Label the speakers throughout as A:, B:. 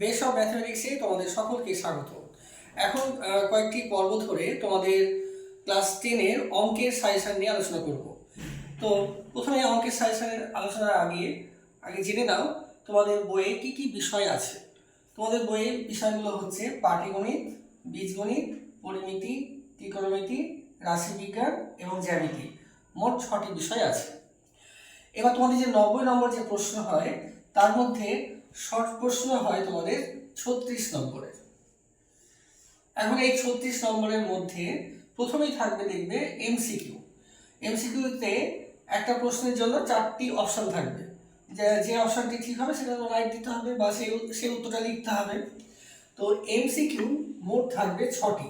A: Base of ম্যাথমেটিক্সে তোমাদের সকলকে স্বাগত। এখন কয়েকটি পর্ব ধরে তোমাদের ক্লাস টেনের অঙ্কের সাজেশন নিয়ে আলোচনা করব। তো প্রথমে অঙ্কের সাজেশনের আলোচনার আগে আগে জেনে নাও তোমাদের বইয়ে কি কি বিষয় আছে। তোমাদের বইয়ে বিষয়গুলো হচ্ছে পাটিগণিত, বীজগণিত, পরিমিতি, ত্রিকোণমিতি, রাশিবিজ্ঞান এবং জ্যামিতি। মোট ছটি বিষয় আছে। এবার তোমাদের যে নব্বই নম্বর যে প্রশ্ন হয়, তার মধ্যে শর্ট প্রশ্ন হয় তোমাদের ছত্রিশ নম্বরের এখন এই ছত্রিশ নম্বরের মধ্যে প্রথমেই থাকবে দেখবে এমসিকিউ এমসিকিউতে একটা প্রশ্নের জন্য চারটি অপশন থাকবে। যে অপশনটি ঠিক হবে সেটা রাইট দিতে হবে বা সেই সেই উত্তরটা লিখতে হবে। তো এমসিকিউ মোট থাকবে ছটি।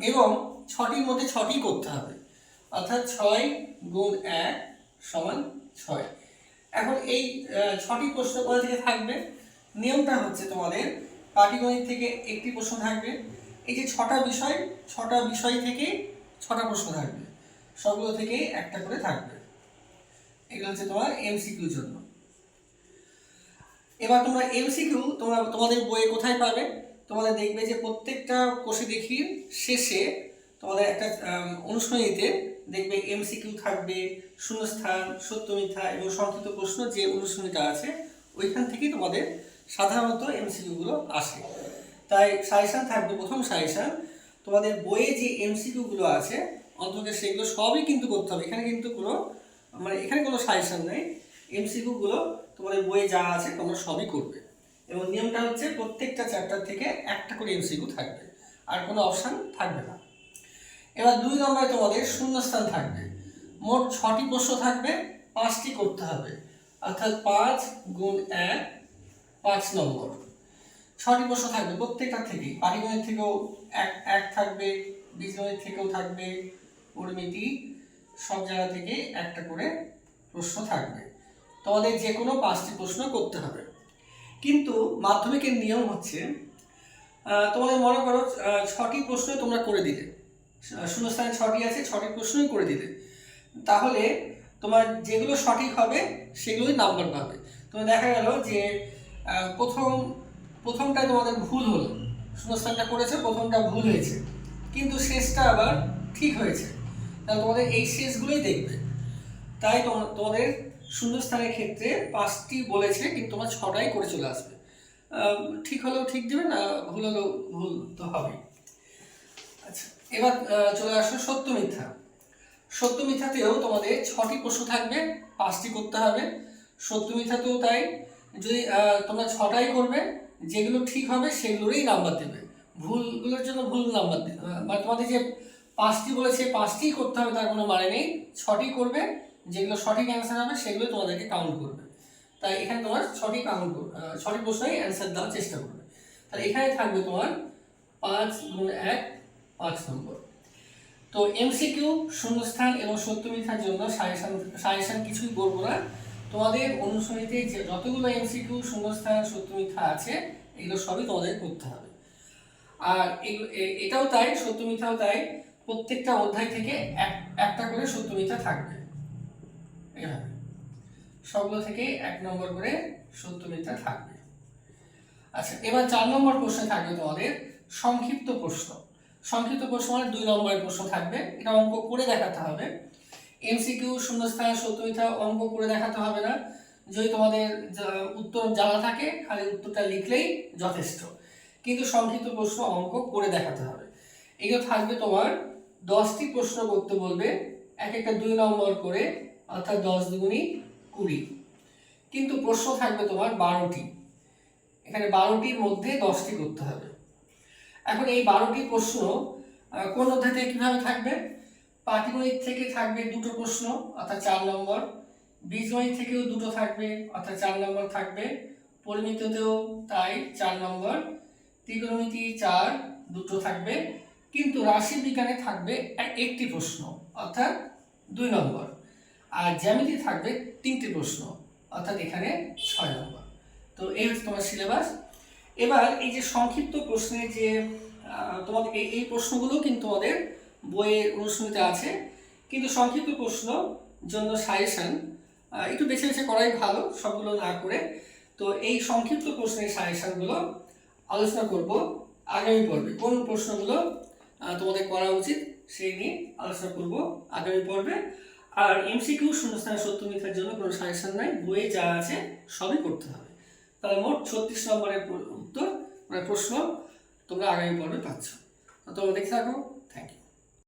A: এবং ছটির মধ্যে ছটি করতে হবে। অর্থাৎ ছয় গুণ এক সমান ছয়। এখন এই ছটি প্রশ্ন কোথা থেকে থাকবে। নিয়মটা হচ্ছে তোমাদের, পাটিগণিত থেকে একটি প্রশ্ন থাকবে। এই যে ছটা বিষয় ছটা বিষয় থেকে ছটা প্রশ্ন থাকবে। সবগুলো থেকে একটা করে থাকবে। এগুলো হচ্ছে তোমার এমসিকিউর জন্য। এবার তোমরা এমসিকিউ তোমরা তোমাদের বইয়ে কোথায় পাবে? তোমাদের দেখবে যে প্রত্যেকটা কোষে দেখি শেষে তোমাদের একটা আম, অনুশীলনীতে দেখবে এমসিকিউ থাকবে শূন্যস্থান সত্য মিথ্যা এবং সংক্ষিপ্ত প্রশ্ন যে অনুশীলনীটা আছে ওইখান থেকেই তোমাদের সাধারণত এমসিকিউগুলো আসে। তাই সাজেশন থাকবে প্রথম সাজেশন তোমাদের বইয়ে যে এমসিকিউগুলো আছে অন্তত সেগুলো সবই কিন্তু করতে হবে। এখানে কিন্তু কোনো মানে এখানে কোনো সাজেশন নেই। এমসিকিউগুলো তোমাদের বইয়ে যা আছে তোমরা সবই করবে। এবং নিয়মটা হচ্ছে প্রত্যেকটা চ্যাপ্টার থেকে একটা করে এমসিকিউ থাকবে। আর কোনো অপশান থাকবে না। এবার দুই নম্বরে তোমাদের শূন্যস্থান থাকবে। মোট ছটি প্রশ্ন থাকবে, পাঁচটি করতে হবে। অর্থাৎ পাঁচ গুণ এক, পাঁচ নম্বর। ছটি প্রশ্ন থাকবে প্রত্যেকটা থেকেই পাটিগণিত থেকেও এক এক থাকবে, বীজগণিত থেকেও থাকবে, পরিমিতি সব জায়গা থেকে একটা করে প্রশ্ন থাকবে। তোমাদের যে কোনো পাঁচটি প্রশ্ন করতে হবে। কিন্তু মাধ্যমিকের নিয়ম হচ্ছে তোমাদের মনে করো ছটি প্রশ্ন তোমরা করে দিলে। শূন্যস্থানে ছটি আছে, ছটি প্রশ্নই করে দিলে। তাহলে তোমার যেগুলো সঠিক হবে, সেগুলোই নাম্বার পাবে তোমার দেখা গেল যে প্রথম প্রথমটায় তোমাদের ভুল হলো। শূন্যস্থানটা করেছে, প্রথমটা ভুল হয়েছে। কিন্তু শেষটা আবার ঠিক হয়েছে। তাহলে তোমাদের এই শেষগুলোই দেখবে। তাই তোমা- তোমাদের শূন্যস্থানের ক্ষেত্রে পাঁচটি বলেছে, কিন্তু তোমার ছটাই করে চলে আসবে। ঠিক হলেও ঠিক দেবে না, ভুল হলেও ভুল তো হবেই আচ্ছা। এবার চলে আসো সত্য মিথ্যা। সত্য মিথ্যাতেও তোমাদের ছটি প্রশ্ন থাকবে, পাঁচটি করতে হবে। সত্য মিথ্যাতেও তাই, যদি তোমরা ছটাই করবে, যেগুলো ঠিক হবে সেগুলোরই নাম্বার দেবে। ভুলগুলোর জন্য ভুল নাম্বার দেবে বা তোমাদের যে পাঁচটি বলেছে পাঁচটিই করতে হবে, তার কোনো মানে নেই। ছটি করবে, যেগুলো সঠিক অ্যান্সার হবে সেগুলো তোমাদেরকে কাউন্ট করবে। তাই এখানে তোমার ছটি কাউন্ট ছটি প্রশ্নই অ্যান্সার দেওয়ার চেষ্টা করবে। তাহলে এখানে থাকবে তোমার পাঁচ গুণ এক পাঁচ নম্বর। তো এমসিকিউ শূন্যস্থান এবং সত্য মিথ্যার জন্য সাজেশন সাজেশন কিছুই বলব না। তোমাদের অনুশীলনীতে যে যতগুলো এমসিকিউ শূন্যস্থান, সত্য মিথ্যা আছে, এগুলো সবই তোমাদের করতে হবে। আর এটাও তাই, সত্য মিথ্যাও তাই, প্রত্যেকটা অধ্যায় থেকে এক, একটা করে সত্য মিথ্যা থাকবে। সবগুলো থেকে এক নম্বর করে সত্য মিথ্যা থাকবে। আচ্ছা এবার চার নম্বর প্রশ্নে থাকবে তোমাদের, সংক্ষিপ্ত প্রশ্ন। সংক্ষিপ্ত প্রশ্ন মানে দুই নম্বরের প্রশ্ন থাকবে। এটা অঙ্ক করে দেখাতে হবে। এমসিকিউ শূন্যস্থান সত্য অঙ্ক করে দেখাতে হবে না। যদি তোমাদের উত্তর জানা থাকে খালি উত্তরটা লিখলেই যথেষ্ট। কিন্তু সংক্ষিপ্ত প্রশ্ন অঙ্ক করে দেখাতে হবে। এগুলো থাকবে তোমার দশটি প্রশ্ন করতে বলবে, এক একটা দুই নম্বর করে, অর্থাৎ দশ দুগুণি কুড়ি। কিন্তু প্রশ্ন থাকবে তোমার বারোটি। এখানে বারোটির মধ্যে দশটি করতে হবে। এখন এই বারোটি প্রশ্ন কোন অধ্যায় থেকে কীভাবে থাকবে? পাটিগণিত থেকে থাকবে দুটো প্রশ্ন, অর্থাৎ চার নম্বর। বীজগণিত থেকেও দুটো থাকবে, অর্থাৎ চার নম্বর থাকবে। পরিমিততেও তাই চার নম্বর। ত্রিকোণমিতি চার, দুটো থাকবে। কিন্তু রাশি বিজ্ঞানে থাকবে এক- একটি প্রশ্ন, অর্থাৎ দুই নম্বর। আর জ্যামিতি থাকবে তিনটি প্রশ্ন, অর্থাৎ এখানে ছয় নম্বর। তো এই হচ্ছে তোমার সিলেবাস। এবার এই যে সংক্ষিপ্ত প্রশ্নে যে আহ, তোমাদের এই প্রশ্নগুলো কিন্তু আমাদের বইয়ের অনুশীলনীতে আছে। কিন্তু সংক্ষিপ্ত প্রশ্ন জন্য সাজেশন একটু বেছে বেছে করাই ভালো সবগুলো না করে। তো এই সংক্ষিপ্ত প্রশ্নের সাজেশনগুলো আলোচনা করব আগামী পর্বে। কোন প্রশ্নগুলো তোমাদের করা উচিত সেই নিয়ে আলোচনা করব আগামী পর্বে। আর এমসিকিউ শূন্যস্থানের সত্য মিথ্যার জন্য কোনো সাজেশন নাই বইয়ে যা আছে সবই করতে হবে। তাহলে মোট ছত্রিশ নম্বরের উত্তর মানে প্রশ্ন তোমরা আগামী পর্বে পাচ্ছ। তোমরা দেখে থাকো। Thank you